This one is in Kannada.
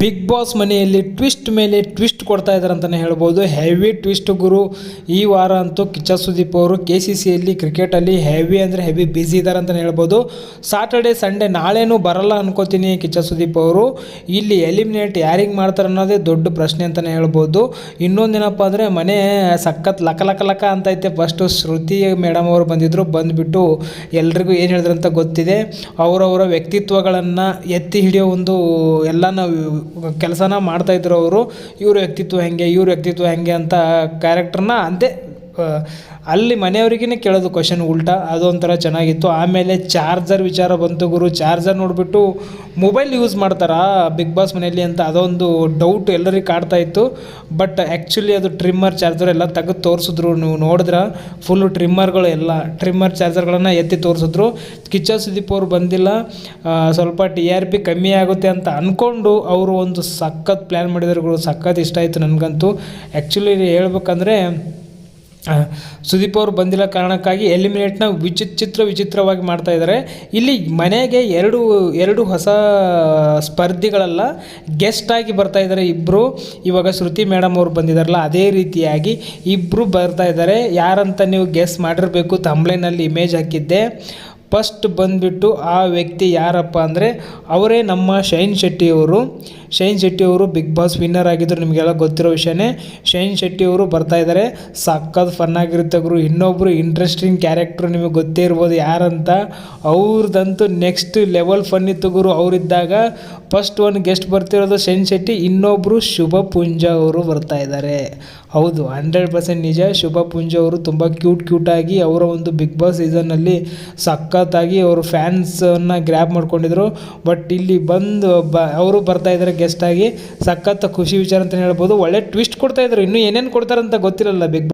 ಬಿಗ್ ಬಾಸ್ ಮನೆಯಲ್ಲಿ ಟ್ವಿಸ್ಟ್ ಮೇಲೆ ಟ್ವಿಸ್ಟ್ ಕೊಡ್ತಾ ಇದ್ದಾರೆ ಅಂತಲೇ ಹೇಳ್ಬೋದು. ಹೆವಿ ಟ್ವಿಸ್ಟ್ ಗುರು. ಈ ವಾರ ಅಂತೂ ಕಿಚ್ಚ ಸುದೀಪ್ ಅವರು ಕೆ ಸಿ ಸಿಯಲ್ಲಿ ಕ್ರಿಕೆಟಲ್ಲಿ ಹೆವಿ ಅಂದರೆ ಹೆವಿ ಬ್ಯುಸಿ ಇದ್ದಾರೆ ಅಂತಲೇ ಹೇಳ್ಬೋದು. ಸಾಟರ್ಡೆ ಸಂಡೇ ನಾಳೆನೂ ಬರಲ್ಲ ಅನ್ಕೋತೀನಿ ಕಿಚ್ಚ ಸುದೀಪ್ ಅವರು. ಇಲ್ಲಿ ಎಲಿಮಿನೇಟ್ ಯಾರಿಗೆ ಮಾಡ್ತಾರೆ ಅನ್ನೋದೇ ದೊಡ್ಡ ಪ್ರಶ್ನೆ ಅಂತಲೇ ಹೇಳ್ಬೋದು. ಇನ್ನೊಂದೇನಪ್ಪ ಅಂದರೆ ಮನೆ ಸಖತ್ ಲಕ ಲಕ ಲಕ ಅಂತೈತೆ ಫಸ್ಟು ಶ್ರುತಿ ಮೇಡಮ್ ಅವರು ಬಂದಿದ್ದರು ಬಂದುಬಿಟ್ಟು ಎಲ್ರಿಗೂ ಏನು ಹೇಳಿದ್ರು ಅಂತ ಗೊತ್ತಿದೆ. ಅವರವರ ವ್ಯಕ್ತಿತ್ವಗಳನ್ನು ಎತ್ತಿ ಹಿಡಿಯೋ ಒಂದು ಎಲ್ಲನ ಕೆಲಸನ ಮಾಡ್ತಾಯಿದ್ರು ಅವರು ಇವ್ರ ವ್ಯಕ್ತಿತ್ವ ಹೇಗೆ ಇವ್ರ ವ್ಯಕ್ತಿತ್ವ ಹೇಗೆ ಅಂತ ಕ್ಯಾರೆಕ್ಟರ್ನ ಅಂತೆ ಅಲ್ಲಿ ಮನೆಯವ್ರಿಗೇ ಕೇಳೋದು ಕ್ವಶನ್ ಉಲ್ಟಾ, ಅದೊಂಥರ ಚೆನ್ನಾಗಿತ್ತು. ಆಮೇಲೆ ಚಾರ್ಜರ್ ವಿಚಾರ ಬಂತು ಗುರು. ಚಾರ್ಜರ್ ನೋಡಿಬಿಟ್ಟು ಮೊಬೈಲ್ ಯೂಸ್ ಮಾಡ್ತಾರಾ ಬಿಗ್ ಬಾಸ್ ಮನೆಯಲ್ಲಿ ಅಂತ ಅದೊಂದು ಡೌಟ್ ಎಲ್ಲರಿಗೆ ಕಾಡ್ತಾ ಇತ್ತು. ಬಟ್ ಆ್ಯಕ್ಚುಲಿ ಅದು ಟ್ರಿಮ್ಮರ್ ಚಾರ್ಜರ್ ಎಲ್ಲ ತೆಗೆದು ತೋರಿಸಿದ್ರು. ನೀವು ನೋಡಿದ್ರೆ? ಫುಲ್ಲು ಟ್ರಿಮ್ಮರ್ಗಳು ಎಲ್ಲ ಟ್ರಿಮ್ಮರ್ ಚಾರ್ಜರ್ಗಳನ್ನು ಎತ್ತಿ ತೋರಿಸಿದ್ರು. ಕಿಚ್ಚ ಸುದೀಪ್ ಅವರು ಬಂದಿಲ್ಲ. ಸ್ವಲ್ಪ ಟಿ ಆರ್ ಪಿ ಕಮ್ಮಿ ಆಗುತ್ತೆ ಅಂತ ಅಂದ್ಕೊಂಡು ಅವರು ಒಂದು ಸಖತ್ ಪ್ಲ್ಯಾನ್ ಮಾಡಿದ್ರು ಸಖತ್ ಇಷ್ಟ ಆಯಿತು ನನಗಂತೂ. ಆ್ಯಕ್ಚುಲಿ ಹೇಳ್ಬೇಕಂದ್ರೆ ಸುದೀಪ್ ಅವರು ಬಂದಿಲ್ಲ ಕಾರಣಕ್ಕಾಗಿ ಎಲಿಮಿನೇಟ್ನ ವಿಚಿತ್ರ ವಿಚಿತ್ರವಾಗಿ ಮಾಡ್ತಾ ಇದ್ದಾರೆ. ಇಲ್ಲಿ ಮನೆಗೆ ಎರಡು ಎರಡು ಹೊಸ ಸ್ಪರ್ಧಿಗಳಲ್ಲ ಗೆಸ್ಟ್ ಆಗಿ ಬರ್ತಾ ಇದ್ದಾರೆ ಇಬ್ಬರು ಇವಾಗ ಶ್ರುತಿ ಮೇಡಮ್ ಅವರು ಬಂದಿದ್ದಾರಲ್ಲ, ಅದೇ ರೀತಿಯಾಗಿ ಇಬ್ಬರು ಬರ್ತಾ ಇದ್ದಾರೆ. ಯಾರಂತ ನೀವು ಗೆಸ್ ಮಾಡಿರಬೇಕು ತಂಬ್ಲೈನಲ್ಲಿ ಇಮೇಜ್ ಹಾಕಿದ್ದೆ. ಫಸ್ಟ್ ಬಂದುಬಿಟ್ಟು ಆ ವ್ಯಕ್ತಿ ಯಾರಪ್ಪ ಅಂದರೆ ಅವರೇ ನಮ್ಮ ಶೈನ್ ಶೆಟ್ಟಿಯವರು. ಶೈನ್ ಶೆಟ್ಟಿಯವರು ಬಿಗ್ ಬಾಸ್ ವಿನ್ನರ್ ಆಗಿದ್ದರು ನಿಮಗೆಲ್ಲ ಗೊತ್ತಿರೋ ವಿಷಯನೇ. ಶೈನ್ ಶೆಟ್ಟಿಯವರು ಬರ್ತಾ ಇದ್ದಾರೆ ಸಖತ್ ಫನ್ ಆಗಿರುತ್ತೆ ಗುರು. ಇನ್ನೊಬ್ಬರು ಇಂಟ್ರೆಸ್ಟಿಂಗ್ ಕ್ಯಾರೆಕ್ಟ್ರು ನಿಮಗೆ ಗೊತ್ತೇ ಇರ್ಬೋದು ಯಾರಂತ. ಅವ್ರದ್ದಂತೂ ನೆಕ್ಸ್ಟ್ ಲೆವೆಲ್ ಫನ್ ಇತ್ತು ಗುರು ಅವರಿದ್ದಾಗ. ಫಸ್ಟ್ ಒಂದು ಗೆಸ್ಟ್ ಬರ್ತಿರೋದು ಶೈನ್ ಶೆಟ್ಟಿ ಇನ್ನೊಬ್ಬರು ಶುಭ ಪುಂಜ ಅವರು ಬರ್ತಾ ಇದ್ದಾರೆ ಹೌದು ಹಂಡ್ರೆಡ್ ಪರ್ಸೆಂಟ್ ನಿಜ. ಶುಭ ಪುಂಜ ಅವರು ತುಂಬ ಕ್ಯೂಟ್ ಕ್ಯೂಟಾಗಿ ಅವರ ಒಂದು ಬಿಗ್ ಬಾಸ್ ಸೀಸನ್ನಲ್ಲಿ ಸಖತ್ತಾಗಿ ಅವರು ಫ್ಯಾನ್ಸನ್ನು ಗ್ರ್ಯಾಬ್ ಮಾಡ್ಕೊಂಡಿದ್ರು. ಬಟ್ ಇಲ್ಲಿ ಬಂದು ಬ, ಅವರು ಬರ್ತಾ ಇದ್ದಾರೆ ಗೆಸ್ಟಾಗಿ ಸಖತ್ ಖುಷಿ ವಿಚಾರ ಅಂತಲೇ ಹೇಳ್ಬೋದು. ಒಳ್ಳೆ ಟ್ವಿಸ್ಟ್ ಕೊಡ್ತಾ ಇದ್ರು. ಇನ್ನೂ ಏನೇನು ಕೊಡ್ತಾರಂತ ಗೊತ್ತಿರಲ್ಲ ಬಿಗ್